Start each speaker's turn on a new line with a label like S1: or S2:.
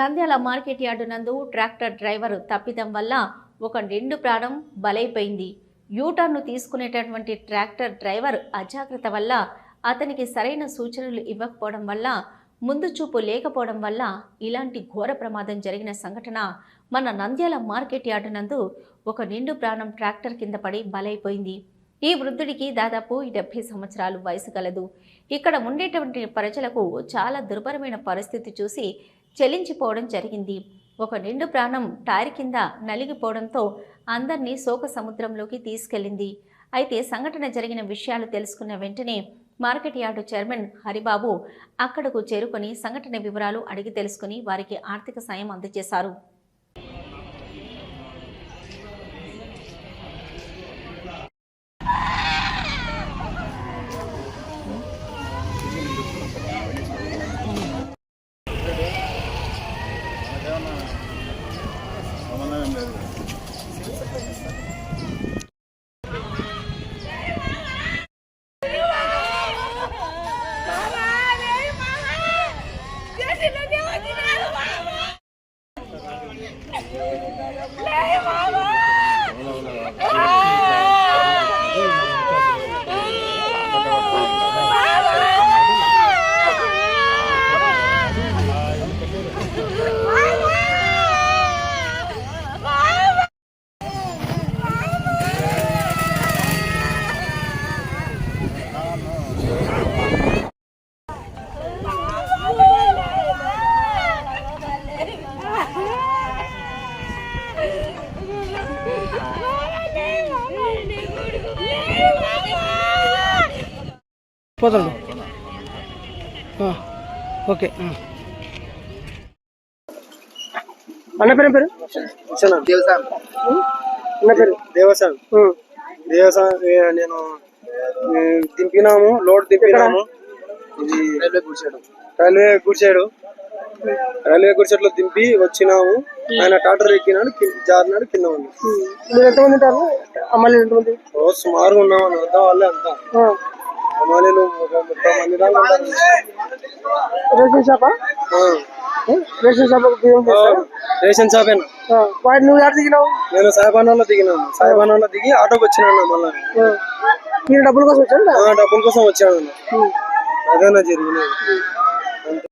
S1: Nandyal market yard నందు tractor driver తప్పిదం వల్ల ఒక నిండు ప్రాణం బలైపోయింది. యూటర్ను తీసుకునేటటువంటి ట్రాక్టర్ డ్రైవర్ అజాగ్రత్త వల్ల అతనికి సరైన సూచనలు ఇవ్వకపోవడం వల్ల ముందు చూపు లేకపోవడం వల్ల ఇలాంటి ఘోర ప్రమాదం జరిగిన సంఘటన మన నంద్యాల మార్కెట్ యార్డు నందు ఒక నిండు ప్రాణం ట్రాక్టర్ కింద పడి బలైపోయింది. ఈ వృద్ధుడికి దాదాపు డెబ్బై సంవత్సరాలు వయసు గలదు ఇక్కడ ఉండేటువంటి ప్రజలకు చాలా దుర్భరమైన పరిస్థితి చూసి చెలించిపోవడం జరిగింది. ఒక నిండు ప్రాణం టైర్ కింద నలిగిపోవడంతో అందరినీ శోక సముద్రంలోకి తీసుకెళ్ళింది. అయితే సంఘటన జరిగిన విషయాలు తెలుసుకున్న వెంటనే మార్కెట్ యార్డు చైర్మన్ హరిబాబు అక్కడకు చేరుకొని సంఘటన వివరాలు అడిగి తెలుసుకుని వారికి ఆర్థిక సాయం అందజేశారు.
S2: పోతాడు. ఆ, ఓకే. అన్న పేరు పేరు? అన్న పేరు?
S3: దేవసాన్ ఏ, నేను దింపినాము లోడ్ దింపినాము. ఇది రైల్వే గుడిసాడు. రైల్వే గుడిసాడు. రైల్వే గుడిసెట్లో దింపి వచ్చినాము. ఆయన టాటర్ ఎక్కినాడు కింద జారినాడు కింద ఉంది.
S2: మీరు ఎంతమంది ఉంటారు? అమ్మాయిలు ఎంతమంది?
S3: ఓ సుమారుగా ఉన్నామని వద్దాం వాళ్ళే అంతా.
S2: ఆ,
S3: అమ్మాయిలు ఒక ముప్పై మంది దాకా ఉంటారు
S2: రేషన్ షాపా?
S3: ఆ.
S2: ఆ, రేషన్ షాప్ బియ్యం
S3: ఆ,
S2: చేస్తారా?
S3: రేషన్ షాపేనా
S2: ఆ, వాటి నువ్వు ఎక్కడ దిగినావు?
S3: నేను సాయిబానాలో దిగినాను సాయిబానాలో దిగి ఆటోకి వచ్చినాను మళ్ళా.
S2: ఆ, మీరు డబ్బుల కోసం వచ్చాను
S3: డబ్బుల కోసం వచ్చాను అదేనా జరిగినది